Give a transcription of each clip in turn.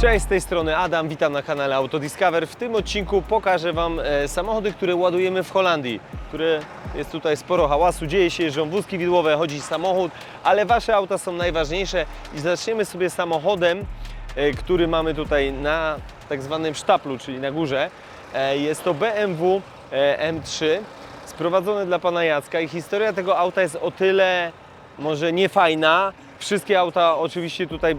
Cześć, z tej strony Adam, witam na kanale Autodiscover. W tym odcinku pokażę Wam e, samochody, które ładujemy w Holandii, które jest tutaj sporo hałasu, dzieje się, jeżdżą wózki widłowe, chodzi samochód, ale Wasze auta są najważniejsze i zaczniemy sobie samochodem, e, który mamy tutaj na tak zwanym sztaplu, czyli na górze. E, Jest to BMW e, M3, sprowadzone dla Pana Jacka i historia tego auta jest o tyle może nie fajna. Wszystkie auta, oczywiście tutaj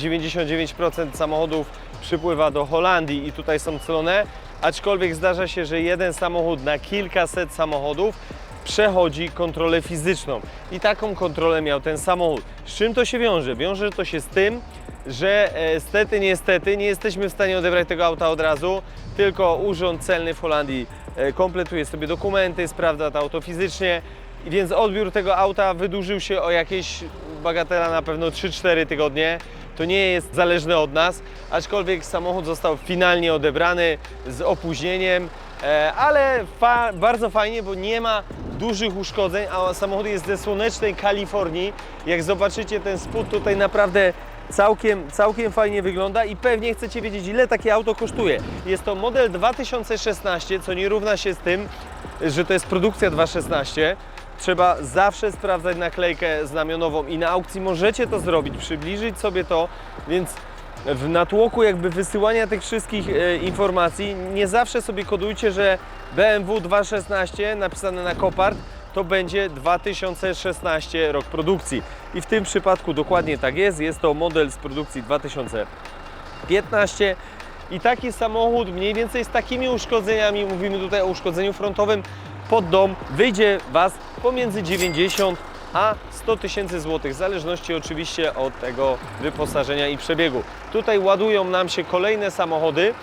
99% samochodów przypływa do Holandii i tutaj są celone, aczkolwiek zdarza się, że jeden samochód na kilkaset samochodów przechodzi kontrolę fizyczną. I taką kontrolę miał ten samochód. Z czym to się wiąże? Wiąże to się z tym, że e, stety, niestety nie jesteśmy w stanie odebrać tego auta od razu, tylko Urząd Celny w Holandii e, kompletuje sobie dokumenty, sprawdza to auto fizycznie, więc odbiór tego auta wydłużył się o jakieś bagatela na pewno 3-4 tygodnie. To nie jest zależne od nas, aczkolwiek samochód został finalnie odebrany z opóźnieniem, e, ale fa bardzo fajnie, bo nie ma dużych uszkodzeń, a samochód jest ze słonecznej Kalifornii. Jak zobaczycie ten spód tutaj naprawdę całkiem, całkiem fajnie wygląda i pewnie chcecie wiedzieć ile takie auto kosztuje. Jest to model 2016, co nie równa się z tym, że to jest produkcja 2.16. Trzeba zawsze sprawdzać naklejkę znamionową i na aukcji możecie to zrobić, przybliżyć sobie to, więc w natłoku jakby wysyłania tych wszystkich e, informacji nie zawsze sobie kodujcie, że BMW 2.16 napisane na kopart to będzie 2016 rok produkcji. I w tym przypadku dokładnie tak jest. Jest to model z produkcji 2015 i taki samochód mniej więcej z takimi uszkodzeniami, mówimy tutaj o uszkodzeniu frontowym, pod dom wyjdzie Was pomiędzy 90 a 100 tysięcy złotych, w zależności oczywiście od tego wyposażenia i przebiegu. Tutaj ładują nam się kolejne samochody.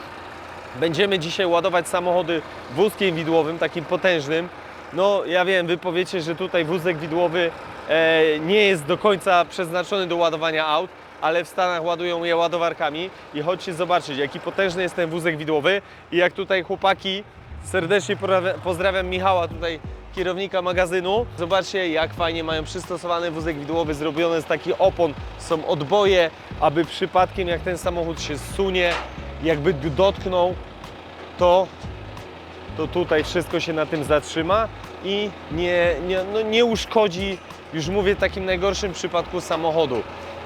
Będziemy dzisiaj ładować samochody wózkiem widłowym, takim potężnym. No ja wiem, Wy powiecie, że tutaj wózek widłowy e, nie jest do końca przeznaczony do ładowania aut, ale w Stanach ładują je ładowarkami i chodźcie zobaczyć, jaki potężny jest ten wózek widłowy i jak tutaj chłopaki, serdecznie pozdrawiam- Michała tutaj, kierownika magazynu. Zobaczcie, jak fajnie mają przystosowany wózek widłowy, zrobiony z takich opon, są odboje, aby przypadkiem jak ten samochód się sunie, jakby dotknął, to to tutaj wszystko się na tym zatrzyma i nie, nie, no nie uszkodzi, już mówię w takim najgorszym przypadku samochodu.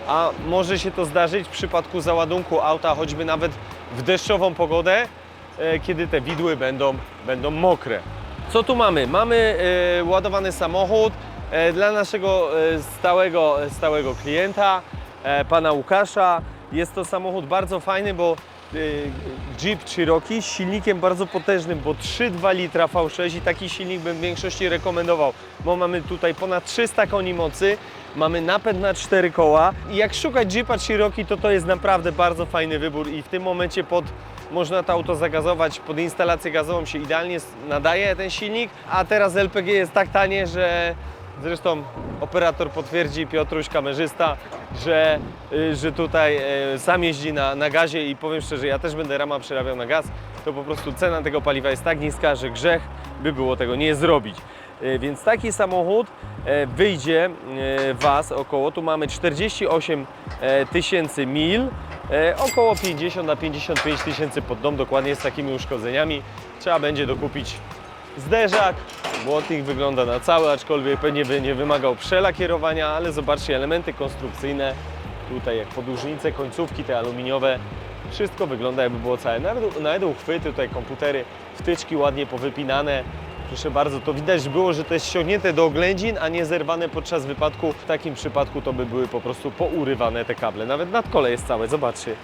A może się to zdarzyć w przypadku załadunku auta, choćby nawet w deszczową pogodę, e, kiedy te widły będą, będą mokre. Co tu mamy? Mamy e, ładowany samochód e, dla naszego e, stałego, stałego klienta, pana Łukasza. Jest to samochód bardzo fajny, bo Jeep Cherokee z silnikiem bardzo potężnym, bo 3,2 litra V6 i taki silnik bym w większości rekomendował, bo mamy tutaj ponad 300 koni mocy, mamy napęd na 4 koła i jak szukać Jeepa Cherokee, to to jest naprawdę bardzo fajny wybór i w tym momencie pod można to auto zagazować, pod instalację gazową się idealnie nadaje ten silnik, a teraz LPG jest tak tanie, że Zresztą operator potwierdzi, Piotruś, kamerzysta, że, y, że tutaj y, sam jeździ na, na gazie i powiem szczerze, ja też będę rama przerabiał na gaz, to po prostu cena tego paliwa jest tak niska, że grzech by było tego nie zrobić. Y, Więc taki samochód e, wyjdzie e, Was około, tu mamy 48 e, tysięcy mil, e, około 50 na 55 tysięcy pod dom, dokładnie z takimi uszkodzeniami. Trzeba będzie dokupić Zderzak, błotnik wygląda na cały, aczkolwiek pewnie nie wymagał przelakierowania, ale zobaczcie elementy konstrukcyjne, tutaj jak podłużnice, końcówki te aluminiowe, wszystko wygląda jakby było całe. Nawet, nawet uchwyty, tutaj komputery, wtyczki ładnie powypinane. Proszę bardzo, to widać było, że to jest ściągnięte do oględzin, a nie zerwane podczas wypadku. W takim przypadku to by były po prostu pourywane te kable. Nawet nadkole jest całe, zobaczcie.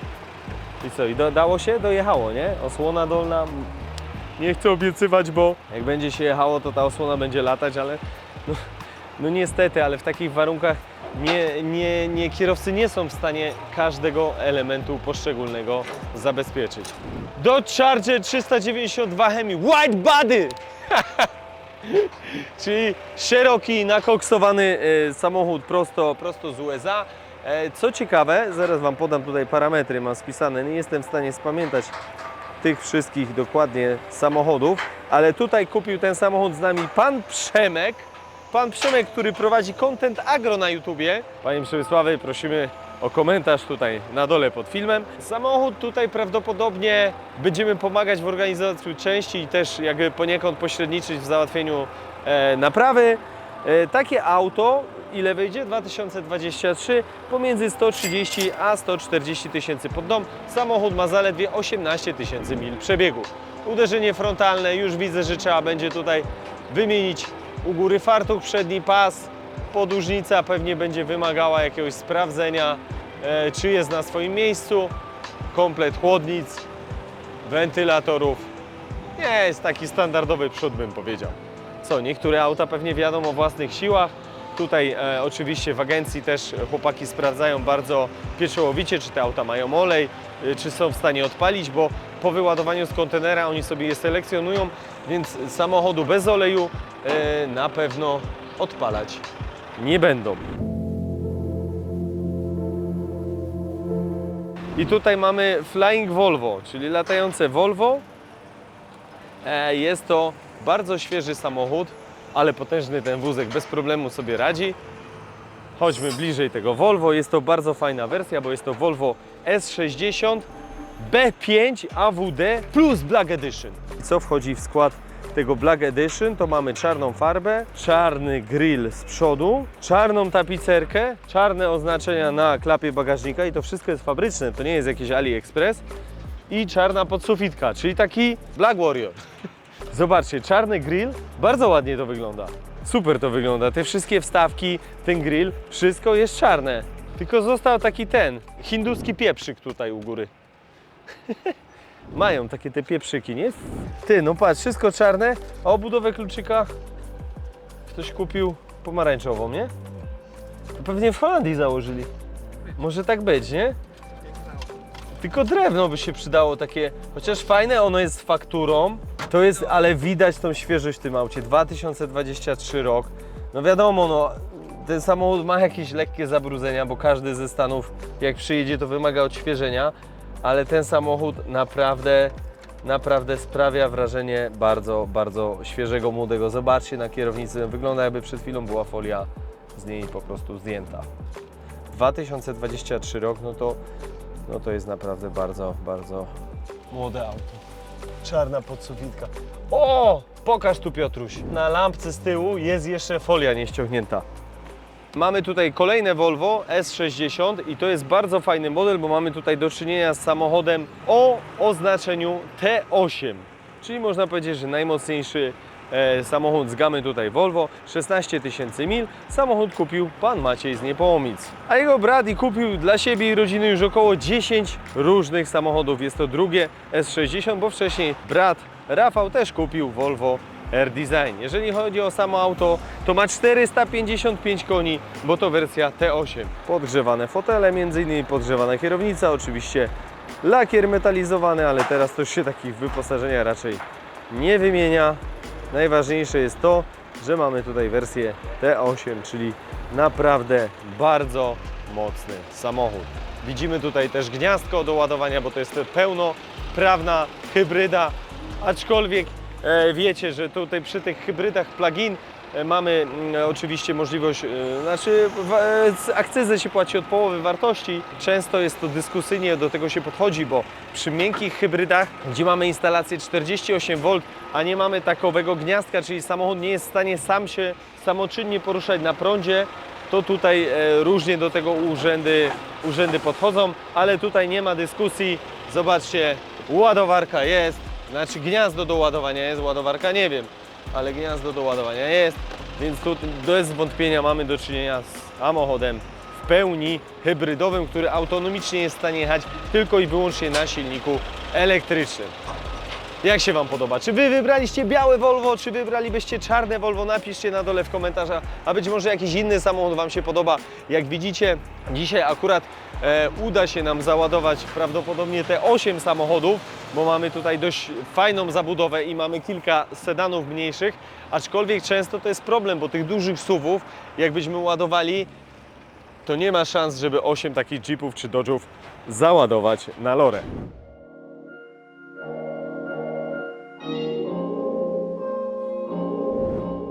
I co, i dało się? Dojechało, nie? Osłona dolna nie chcę obiecywać, bo jak będzie się jechało, to ta osłona będzie latać, ale no, no niestety, ale w takich warunkach nie, nie, nie, kierowcy nie są w stanie każdego elementu poszczególnego zabezpieczyć. Dodge Charger 392 Hemi White Body! Czyli szeroki, nakoksowany e, samochód prosto, prosto z USA. E, Co ciekawe, zaraz Wam podam tutaj parametry, mam spisane, nie jestem w stanie spamiętać tych wszystkich dokładnie samochodów, ale tutaj kupił ten samochód z nami pan Przemek. Pan Przemek, który prowadzi content agro na YouTubie. Panie Przemysławie, prosimy o komentarz tutaj na dole pod filmem. Samochód tutaj prawdopodobnie będziemy pomagać w organizacji części i też jakby poniekąd pośredniczyć w załatwieniu e, naprawy. E, takie auto, ile wyjdzie? 2023 pomiędzy 130 a 140 tysięcy pod dom. Samochód ma zaledwie 18 tysięcy mil przebiegu. Uderzenie frontalne, już widzę, że trzeba będzie tutaj wymienić u góry fartuch, przedni pas, podłużnica pewnie będzie wymagała jakiegoś sprawdzenia, e, czy jest na swoim miejscu, komplet chłodnic, wentylatorów. Nie jest taki standardowy przód, bym powiedział. Co, niektóre auta pewnie wiadą o własnych siłach. Tutaj e, oczywiście w agencji też chłopaki sprawdzają bardzo pieczołowicie, czy te auta mają olej, e, czy są w stanie odpalić, bo po wyładowaniu z kontenera oni sobie je selekcjonują, więc samochodu bez oleju e, na pewno odpalać nie będą. I tutaj mamy Flying Volvo, czyli latające Volvo. E, Jest to bardzo świeży samochód, ale potężny ten wózek bez problemu sobie radzi. Chodźmy bliżej tego Volvo. Jest to bardzo fajna wersja, bo jest to Volvo S60 B5 AWD plus Black Edition. I co wchodzi w skład tego Black Edition? To mamy czarną farbę, czarny grill z przodu, czarną tapicerkę, czarne oznaczenia na klapie bagażnika i to wszystko jest fabryczne, to nie jest jakieś AliExpress i czarna podsufitka, czyli taki Black Warrior. Zobaczcie, czarny grill, bardzo ładnie to wygląda. Super to wygląda, te wszystkie wstawki, ten grill, wszystko jest czarne. Tylko został taki ten, hinduski pieprzyk tutaj u góry. Mają takie te pieprzyki, nie? Ty, no patrz, wszystko czarne, a obudowę kluczyka ktoś kupił pomarańczową, nie? To pewnie w Holandii założyli. Może tak być, nie? Tylko drewno by się przydało takie, chociaż fajne ono jest fakturą, to jest, ale widać tą świeżość w tym aucie. 2023 rok. No wiadomo, no ten samochód ma jakieś lekkie zabrudzenia, bo każdy ze Stanów jak przyjedzie to wymaga odświeżenia, ale ten samochód naprawdę, naprawdę sprawia wrażenie bardzo, bardzo świeżego, młodego. Zobaczcie na kierownicy, wygląda jakby przed chwilą była folia z niej po prostu zdjęta. 2023 rok, no to, no to jest naprawdę bardzo, bardzo młode auto. Czarna podsufitka. O! Pokaż tu Piotruś. Na lampce z tyłu jest jeszcze folia nieściągnięta. Mamy tutaj kolejne Volvo S60 i to jest bardzo fajny model, bo mamy tutaj do czynienia z samochodem o oznaczeniu T8. Czyli można powiedzieć, że najmocniejszy samochód z gamy tutaj Volvo, 16 tysięcy mil. Samochód kupił pan Maciej z Niepołomic. A jego brat i kupił dla siebie i rodziny już około 10 różnych samochodów. Jest to drugie S60, bo wcześniej brat Rafał też kupił Volvo R-Design. Jeżeli chodzi o samo auto, to ma 455 koni, bo to wersja T8. Podgrzewane fotele, innymi podgrzewana kierownica, oczywiście lakier metalizowany, ale teraz to już się takich wyposażenia raczej nie wymienia. Najważniejsze jest to, że mamy tutaj wersję T8, czyli naprawdę bardzo mocny samochód. Widzimy tutaj też gniazdko do ładowania, bo to jest pełnoprawna hybryda, aczkolwiek e, wiecie, że tutaj przy tych hybrydach plug-in mamy mm, oczywiście możliwość, e, znaczy e, akcyzę się płaci od połowy wartości. Często jest to dyskusyjnie, do tego się podchodzi, bo przy miękkich hybrydach, gdzie mamy instalację 48V, a nie mamy takowego gniazdka, czyli samochód nie jest w stanie sam się samoczynnie poruszać na prądzie, to tutaj e, różnie do tego urzędy, urzędy podchodzą, ale tutaj nie ma dyskusji. Zobaczcie, ładowarka jest, znaczy gniazdo do ładowania jest, ładowarka nie wiem, ale gniazdo do ładowania jest, więc tu bez wątpienia mamy do czynienia z samochodem w pełni hybrydowym, który autonomicznie jest w stanie jechać tylko i wyłącznie na silniku elektrycznym. Jak się Wam podoba? Czy Wy wybraliście białe Volvo, czy wybralibyście czarne Volvo? Napiszcie na dole w komentarzach, a być może jakiś inny samochód Wam się podoba. Jak widzicie, dzisiaj akurat e, uda się nam załadować prawdopodobnie te 8 samochodów, bo mamy tutaj dość fajną zabudowę i mamy kilka sedanów mniejszych, aczkolwiek często to jest problem, bo tych dużych SUVów, jakbyśmy ładowali, to nie ma szans, żeby 8 takich Jeepów czy Dodge'ów załadować na lorę.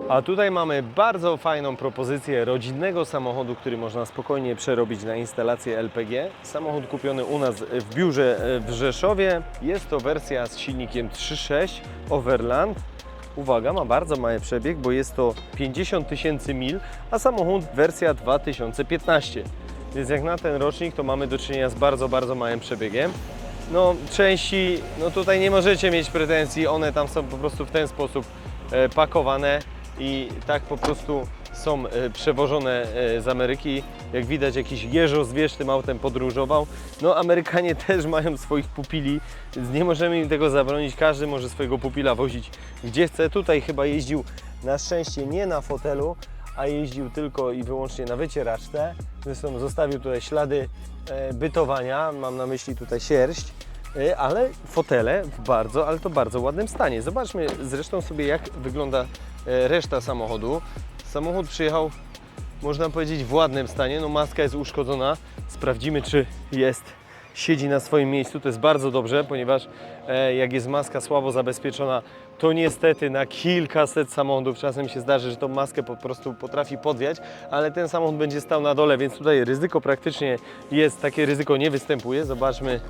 A tutaj mamy bardzo fajną propozycję rodzinnego samochodu, który można spokojnie przerobić na instalację LPG. Samochód kupiony u nas w biurze w Rzeszowie. Jest to wersja z silnikiem 3.6 Overland. Uwaga, ma bardzo mały przebieg, bo jest to 50 tysięcy mil, a samochód wersja 2015. Więc jak na ten rocznik, to mamy do czynienia z bardzo, bardzo małym przebiegiem. No, części, no tutaj nie możecie mieć pretensji, one tam są po prostu w ten sposób e, pakowane i tak po prostu są e, przewożone e, z Ameryki. Jak widać, jakiś jeżo zwierz tym autem podróżował. No, Amerykanie też mają swoich pupili, więc nie możemy im tego zabronić. Każdy może swojego pupila wozić gdzie chce. Tutaj chyba jeździł na szczęście nie na fotelu, a jeździł tylko i wyłącznie na wycieraczce. Zresztą zostawił tutaj ślady e, bytowania, mam na myśli tutaj sierść, ale fotele w bardzo, ale to bardzo ładnym stanie. Zobaczmy zresztą sobie jak wygląda reszta samochodu. Samochód przyjechał, można powiedzieć, w ładnym stanie. No maska jest uszkodzona. Sprawdzimy, czy jest, siedzi na swoim miejscu. To jest bardzo dobrze, ponieważ e, jak jest maska słabo zabezpieczona, to niestety na kilkaset samochodów czasem się zdarzy, że tą maskę po prostu potrafi podwiać, ale ten samochód będzie stał na dole, więc tutaj ryzyko praktycznie jest, takie ryzyko nie występuje. Zobaczmy,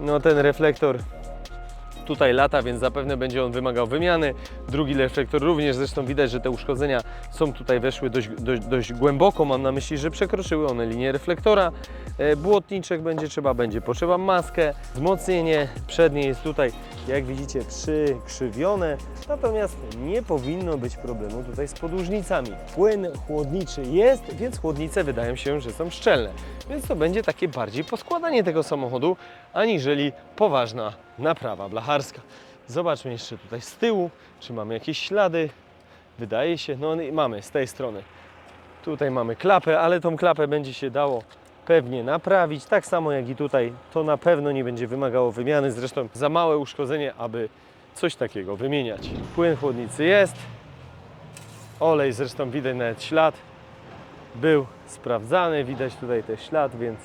no ten reflektor tutaj lata, więc zapewne będzie on wymagał wymiany. Drugi reflektor również, zresztą widać, że te uszkodzenia są tutaj weszły dość, dość, dość głęboko. Mam na myśli, że przekroczyły one linię reflektora. E, Błotniczek będzie trzeba, będzie potrzeba maskę. Wzmocnienie przednie jest tutaj, jak widzicie, przykrzywione. Natomiast nie powinno być problemu tutaj z podłużnicami. Płyn chłodniczy jest, więc chłodnice wydają się, że są szczelne. Więc to będzie takie bardziej poskładanie tego samochodu, aniżeli poważna naprawa blacharska. Zobaczmy jeszcze tutaj z tyłu, czy mamy jakieś ślady. Wydaje się, no mamy z tej strony. Tutaj mamy klapę, ale tą klapę będzie się dało pewnie naprawić. Tak samo jak i tutaj, to na pewno nie będzie wymagało wymiany. Zresztą za małe uszkodzenie, aby coś takiego wymieniać. Płyn chłodnicy jest. Olej zresztą widać nawet ślad. Był sprawdzany, widać tutaj też ślad, więc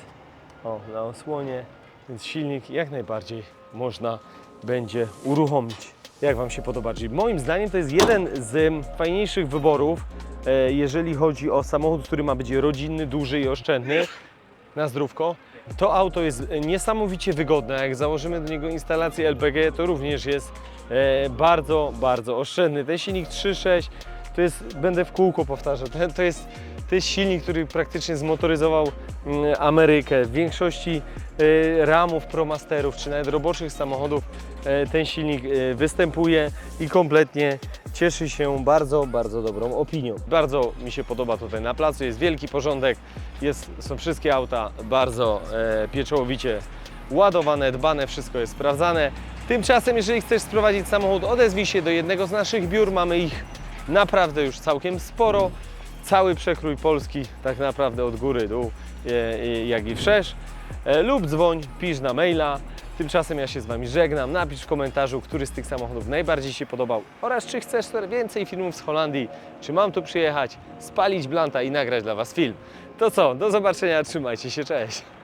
o, na osłonie, więc silnik jak najbardziej można będzie uruchomić. Jak Wam się podoba Jeep? Moim zdaniem to jest jeden z fajniejszych wyborów, e, jeżeli chodzi o samochód, który ma być rodzinny, duży i oszczędny na zdrówko. To auto jest niesamowicie wygodne. Jak założymy do niego instalację LPG, to również jest e, bardzo, bardzo oszczędny. Ten silnik 3.6 to jest, będę w kółko powtarzał, to, to, jest, to jest silnik, który praktycznie zmotoryzował mm, Amerykę. W większości e, ramów Promasterów, czy nawet roboczych samochodów ten silnik e, występuje i kompletnie cieszy się bardzo, bardzo dobrą opinią. Bardzo mi się podoba tutaj na placu, jest wielki porządek, jest, są wszystkie auta bardzo e, pieczołowicie ładowane, dbane, wszystko jest sprawdzane. Tymczasem, jeżeli chcesz sprowadzić samochód, odezwij się do jednego z naszych biur, mamy ich naprawdę już całkiem sporo. Cały przekrój Polski, tak naprawdę od góry dół, e, e, jak i wszerz. E, lub dzwoń, pisz na maila. Tymczasem ja się z Wami żegnam. Napisz w komentarzu, który z tych samochodów najbardziej się podobał oraz czy chcesz więcej filmów z Holandii, czy mam tu przyjechać, spalić blanta i nagrać dla Was film. To co, do zobaczenia, trzymajcie się, cześć!